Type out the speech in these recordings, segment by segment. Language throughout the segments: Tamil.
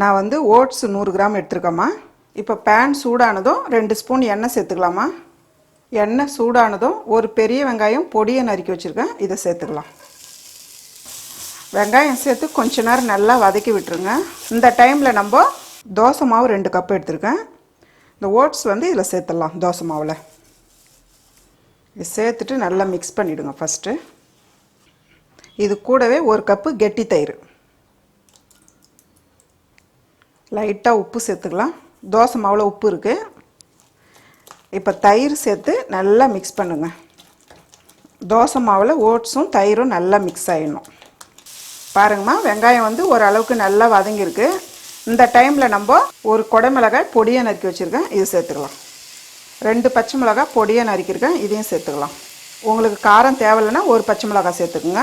நான் வந்து ஓட்ஸ் நூறு கிராம் எடுத்துருக்கேம்மா. இப்போ பேன் சூடானதும் ரெண்டு ஸ்பூன் எண்ணெய் சேர்த்துக்கலாமா எண்ணெய் சூடானதும் ஒரு பெரிய வெங்காயம் பொடியை நறுக்கி வச்சுருக்கேன். இதை சேர்த்துக்கலாம். வெங்காயம் சேர்த்து கொஞ்ச நேரம் நல்லா வதக்கி விட்டுருங்க. இந்த டைமில் நம்ம தோசை மாவு ரெண்டு கப் எடுத்துருக்கேன். இந்த ஓட்ஸ் வந்து இதில் சேர்த்துடலாம் தோசை மாவில். இது சேர்த்துட்டு நல்லா மிக்ஸ் பண்ணிவிடுங்க ஃபஸ்ட்டு இது கூடவே ஒரு கப்பு கெட்டி தயிர். லைட்டாக உப்பு சேர்த்துக்கலாம். தோசை மாவில் உப்பு இருக்குது இப்போ தயிர் சேர்த்து நல்லா மிக்ஸ் பண்ணுங்க. தோசை மாவில் ஓட்ஸும் தயிரும் நல்லா மிக்ஸ் ஆகிடணும் பாருங்கம்மா வெங்காயம் வந்து ஓரளவுக்கு நல்லா வதங்கியிருக்கு. இந்த டைமில் நம்ம ஒரு குடமிளகாய் பொடியை நறுக்கி வச்சுருக்கேன். இது சேர்த்துக்கலாம். ரெண்டு பச்சை மிளகாய் பொடியை நறுக்கியிருக்கேன். இதையும் சேர்த்துக்கலாம். உங்களுக்கு காரம் தேவையில்லைன்னா ஒரு பச்சை மிளகாய் சேர்த்துக்குங்க.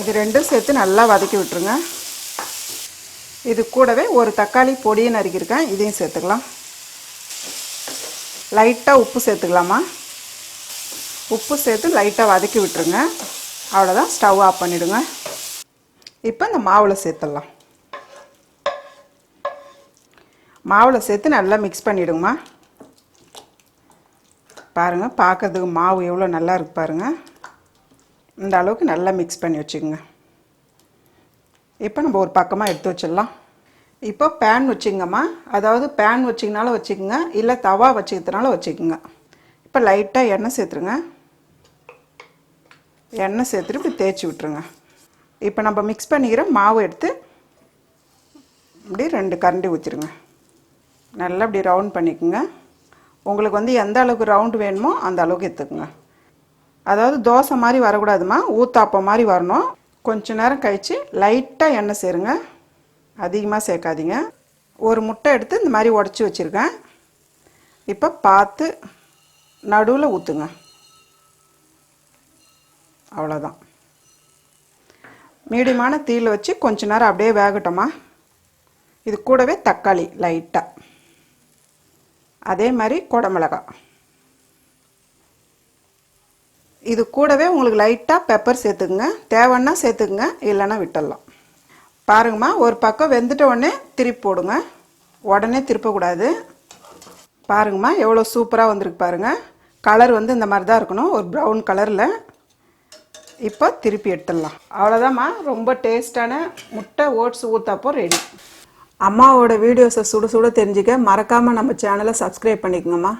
இது ரெண்டும் சேர்த்து நல்லா வதக்கி விட்டுருங்க. இது கூடவே ஒரு தக்காளி பொடியை நறுக்கியிருக்கேன் இதையும் சேர்த்துக்கலாம். லைட்டாக உப்பு சேர்த்துக்கலாமா? உப்பு சேர்த்து லைட்டாக வதக்கி விட்டுருங்க. அவ்வளோதான் ஸ்டவ் ஆஃப் பண்ணிவிடுங்க இப்போ இந்த மாவில் சேர்த்துடலாம். மாவில் சேர்த்து நல்லா மிக்ஸ் பண்ணிவிடுங்கம்மா பாருங்கள் பார்க்கறதுக்கு மாவு எவ்வளோ நல்லா இருக்கு பாருங்கள் இந்த அளவுக்கு நல்லா மிக்ஸ் பண்ணி வச்சுக்கோங்க. இப்போ நம்ம ஒரு பக்கமாக எடுத்து வச்சிடலாம். இப்போ பேன் வச்சுங்கம்மா அதாவது பேன் வச்சிங்கனாலும் வச்சுக்கோங்க. இல்லை தவா வச்சுக்கிறதுனால வச்சுக்கோங்க. இப்போ லைட்டாக எண்ணெய் சேர்த்துருங்க. எண்ணெய் சேர்த்துட்டு இப்படி தேய்ச்சி விட்ருங்க இப்போ நம்ம மிக்ஸ் பண்ணிக்கிற மாவு எடுத்து இப்படி ரெண்டு கரண்டி ஊற்றிடுங்க நல்லா இப்படி ரவுண்ட் பண்ணிக்கோங்க. உங்களுக்கு வந்து எந்த அளவுக்கு ரவுண்டு வேணுமோ அந்த அளவுக்கு எடுத்துக்கோங்க அதாவது தோசை மாதிரி வரக்கூடாதுமா ஊத்தாப்பம் மாதிரி வரணும். கொஞ்ச நேரம் கழித்து லைட்டாக எண்ணெய் சேருங்க. அதிகமாக சேர்க்காதீங்க. ஒரு முட்டை எடுத்து இந்த மாதிரி உடச்சி வச்சுருக்கேன். இப்போ பார்த்து நடுவில் ஊற்றுங்க அவ்வளோதான் மீடியமான தீயில் வச்சு கொஞ்ச நேரம் அப்படியே வேகட்டோமா? இது கூடவே தக்காளி லைட்டாக அதே மாதிரி குடமிளகாய். இது கூடவே உங்களுக்கு லைட்டாக பெப்பர் சேர்த்துக்குங்க. தேவைன்னா சேர்த்துக்குங்க. இல்லைன்னா விட்டுடலாம். பாருங்கம்மா ஒரு பக்கம் வெந்துட்ட உடனே திருப்பி போடுங்க. உடனே திருப்பக்கூடாது. பாருங்கம்மா எவ்வளோ சூப்பராக வந்திருக்கு பாருங்கள் கலர் வந்து இந்த மாதிரி தான் இருக்கணும். ஒரு ப்ரௌன் கலரில் இப்போ திருப்பி எடுத்துடலாம். அவ்வளோதாம்மா ரொம்ப டேஸ்டான முட்டை ஓட்ஸ் ஊற்றப்போ ரெடி அம்மாவோட வீடியோஸை சுட சுட தெரிஞ்சுக்க மறக்காமல் நம்ம சேனலை சப்ஸ்கிரைப் பண்ணிக்கோங்கம்மா.